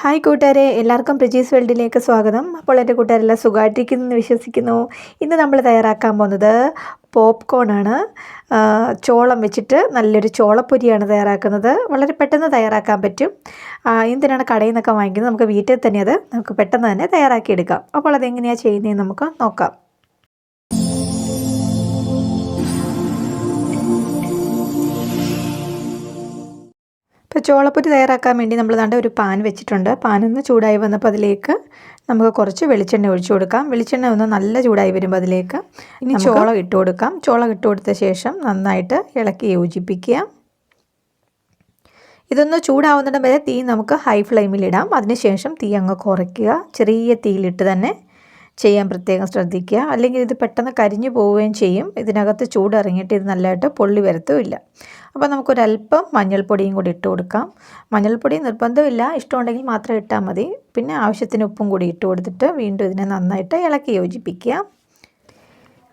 Hi കൂട്ടുകാരെ എല്ലാവർക്കും പ്രജീസ് വേൾഡിലേക്ക് സ്വാഗതം. അപ്പോൾ എന്റെ കൂട്ടുകാരെല്ലാം സുഖമായിട്ടിരിക്കുന്നു വിശ്വസിക്കുന്നു. ഇന്ന് നമ്മൾ തയ്യാറാക്കാൻ പോകുന്നത് പോപ്കോൺ ആണ്. ചോളം വെച്ചിട്ട് നല്ലൊരു ചോളപ്പൊരിയാണ് തയ്യാറാക്കുന്നത്. വളരെ പെട്ടെന്ന് തയ്യാറാക്കാൻ പറ്റും. എന്തിനാണ് കടയിൽ നിന്നൊക്കെ വാങ്ങിക്കുന്നത്? നമുക്ക് വീട്ടിൽ തന്നെ അത് നമുക്ക് പെട്ടെന്ന് തന്നെ തയ്യാറാക്കിയെടുക്കാം. അപ്പോൾ അതെങ്ങനെയാണ് ചെയ്യുന്നതെന്ന് നമുക്ക് നോക്കാം. ചോളപ്പൊരി തയ്യാറാക്കാൻ വേണ്ടി നമ്മൾ ദാണ്ട ഒരു പാൻ വെച്ചിട്ടുണ്ട്. പാൻ ഒന്ന് ചൂടായി വന്നപ്പോൾ അതിലേക്ക് നമുക്ക് കുറച്ച് വെളിച്ചെണ്ണ ഒഴിച്ചു കൊടുക്കാം. വെളിച്ചെണ്ണ ഒന്ന് നല്ല ചൂടായി വരുമ്പോൾ അതിലേക്ക് ഇനി ചോളം ഇട്ട് കൊടുക്കാം. ചോളം ഇട്ട് കൊടുത്ത ശേഷം നന്നായിട്ട് ഇളക്കി യോജിപ്പിക്കുക. ഇതൊന്ന് ചൂടാവുന്നിടം വരെ തീ നമുക്ക് ഹൈ ഫ്ലെയിമിലിടാം അതിനുശേഷം തീ അങ്ങ് കുറയ്ക്കുക. ചെറിയ തീയിലിട്ട് തന്നെ ചെയ്യാൻ പ്രത്യേകം ശ്രദ്ധിക്കുക. അല്ലെങ്കിൽ ഇത് പെട്ടെന്ന് കരിഞ്ഞു പോവുകയും ചെയ്യും. ഇതിനകത്ത് ചൂടിറങ്ങിയിട്ട് ഇത് നല്ലതായിട്ട് പൊള്ളി വരത്തുമില്ല. അപ്പോൾ നമുക്കൊരല്പം മഞ്ഞൾപ്പൊടിയും കൂടി ഇട്ട് കൊടുക്കാം. മഞ്ഞൾപ്പൊടി നിർബന്ധമില്ല. ഇഷ്ടമുണ്ടെങ്കിൽ മാത്രം ഇട്ടാൽ മതി. പിന്നെ ആവശ്യത്തിന് ഉപ്പും കൂടി ഇട്ട് കൊടുത്തിട്ട് വീണ്ടും ഇതിനെ നന്നായിട്ട് ഇളക്കി യോജിപ്പിക്കുക.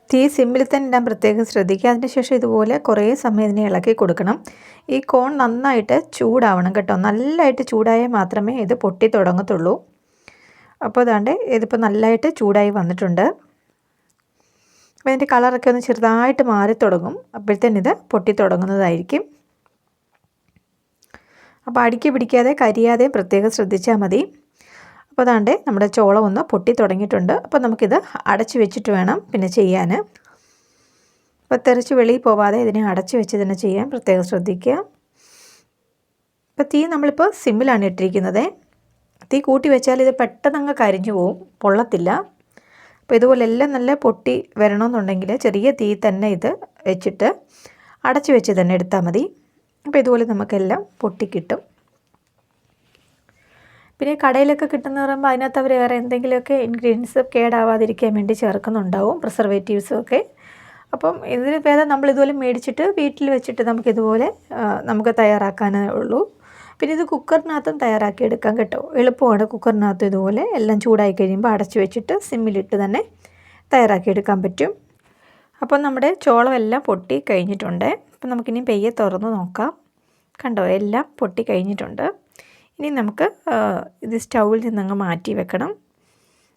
തീ സിമ്മിൽ തന്നെ ഇടാൻ പ്രത്യേകം ശ്രദ്ധിക്കുക. അതിനുശേഷം ഇതുപോലെ കുറേ സമയം ഇതിനെ ഇളക്കി കൊടുക്കണം. ഈ കോൺ നന്നായിട്ട് ചൂടാവണം കേട്ടോ. നല്ലതായിട്ട് ചൂടായാൽ മാത്രമേ ഇത് പൊട്ടി തുടങ്ങത്തുള്ളൂ. അപ്പോൾ അതാണ്ട് ഇതിപ്പോൾ നല്ലതായിട്ട് ചൂടായി വന്നിട്ടുണ്ട്. അപ്പോൾ ഇതിന്റെ കളറൊക്കെ ഒന്ന് ചെറുതായിട്ട് മാറി തുടങ്ങും അപ്പോഴത്തേന് ഇത് പൊട്ടി തുടങ്ങുന്നതായിരിക്കും അപ്പോൾ അടുക്കി പിടിക്കാതെ കരിയാതെ പ്രത്യേകം ശ്രദ്ധിച്ചാൽ മതി. അപ്പോൾ അതാണ്ട് നമ്മുടെ ചോളം ഒന്ന് പൊട്ടി തുടങ്ങിയിട്ടുണ്ട് അപ്പോൾ നമുക്കിത് അടച്ചു വെച്ചിട്ട് വേണം പിന്നെ ചെയ്യാൻ. അപ്പോൾ തെറിച്ച് വെളിയിൽ പോവാതെ ഇതിനെ അടച്ച് വെച്ച് തന്നെ ചെയ്യാൻ പ്രത്യേകം ശ്രദ്ധിക്കുക. അപ്പോൾ തീ നമ്മളിപ്പോൾ സിമ്മിലാണ് ഇട്ടിരിക്കുന്നത്. തീ കൂട്ടി വെച്ചാൽ ഇത് പെട്ടെന്ന് അങ്ങ് കരിഞ്ഞു പോവും. പൊള്ളത്തില്ല. അപ്പോൾ ഇതുപോലെ എല്ലാം നല്ല പൊട്ടി വരണമെന്നുണ്ടെങ്കിൽ ചെറിയ തീ തന്നെ ഇത് വെച്ചിട്ട് അടച്ചു വെച്ച് തന്നെ എടുത്താൽ മതി. അപ്പോൾ ഇതുപോലെ നമുക്കെല്ലാം പൊട്ടി കിട്ടും. പിന്നെ കടയിലൊക്കെ കിട്ടുന്ന പറയുമ്പോൾ അതിനകത്ത് അവർ വേറെ എന്തെങ്കിലുമൊക്കെ ഇൻഗ്രീഡിയൻസ് കേടാവാതിരിക്കാൻ വേണ്ടി ചേർക്കുന്നുണ്ടാവും പ്രിസർവേറ്റീവ്സും ഒക്കെ. അപ്പം ഇതിന് ഭേദം നമ്മൾ ഇതുപോലെ മേടിച്ചിട്ട് വീട്ടിൽ വെച്ചിട്ട് നമുക്കിതുപോലെ നമുക്ക് തയ്യാറാക്കാനേ ഉള്ളൂ. പിന്നെ ഇത് കുക്കറിനകത്തും തയ്യാറാക്കി എടുക്കാൻ കേട്ടോ. എളുപ്പമാണ് കുക്കറിനകത്ത് ഇതുപോലെ എല്ലാം ചൂടായി കഴിയുമ്പോൾ അടച്ചു വെച്ചിട്ട് സിമ്മിലിട്ട് തന്നെ തയ്യാറാക്കി എടുക്കാൻ പറ്റും. അപ്പോൾ നമ്മുടെ ചോളം എല്ലാം പൊട്ടി കഴിഞ്ഞിട്ടുണ്ട്. അപ്പോൾ നമുക്കിനി പെയ്യെ തുറന്ന് നോക്കാം. കണ്ടോ എല്ലാം പൊട്ടി കഴിഞ്ഞിട്ടുണ്ട്. ഇനി നമുക്ക് ഇത് സ്റ്റൗവിൽ നിന്നങ്ങ് മാറ്റി വെക്കണം.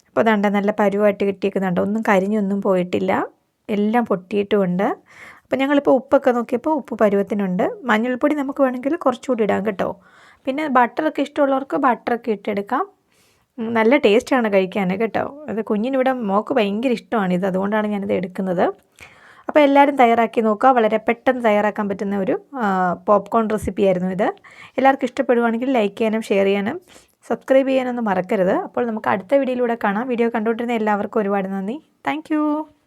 അപ്പോൾ ദണ്ട നല്ല പരുവായിട്ട് കിട്ടിയേക്കുന്നുണ്ട്. ഒന്നും കരിഞ്ഞൊന്നും പോയിട്ടില്ല. എല്ലാം പൊട്ടിയിട്ടുമുണ്ട്. അപ്പോൾ ഞങ്ങളിപ്പോൾ ഉപ്പൊക്കെ നോക്കിയപ്പോൾ ഉപ്പ് പരുവത്തിനുണ്ട്. മഞ്ഞൾപ്പൊടി നമുക്ക് വേണമെങ്കിൽ കുറച്ചുകൂടി ഇടാം കേട്ടോ. പിന്നെ ബട്ടറൊക്കെ ഇഷ്ടമുള്ളവർക്ക് ബട്ടറൊക്കെ ഇട്ടെടുക്കാം. നല്ല ടേസ്റ്റാണ് കഴിക്കാൻ കേട്ടോ. അത് കുഞ്ഞിനിവിടെ മോക്ക് ഭയങ്കര ഇഷ്ടമാണ് ഇത്. അതുകൊണ്ടാണ് ഞാനിത് എടുക്കുന്നത്. അപ്പോൾ എല്ലാവരും തയ്യാറാക്കി നോക്കുക. വളരെ പെട്ടെന്ന് തയ്യാറാക്കാൻ പറ്റുന്ന ഒരു പോപ്കോൺ റെസിപ്പി ആയിരുന്നു ഇത്. എല്ലാവർക്കും ഇഷ്ടപ്പെടുവാണെങ്കിൽ ലൈക്ക് ചെയ്യാനും ഷെയർ ചെയ്യാനും സബ്സ്ക്രൈബ് ചെയ്യാനൊന്നും മറക്കരുത്. അപ്പോൾ നമുക്ക് അടുത്ത വീഡിയോയിലൂടെ കാണാം. വീഡിയോ കണ്ടുകൊണ്ടിരുന്ന എല്ലാവർക്കും ഒരുപാട് നന്ദി. താങ്ക്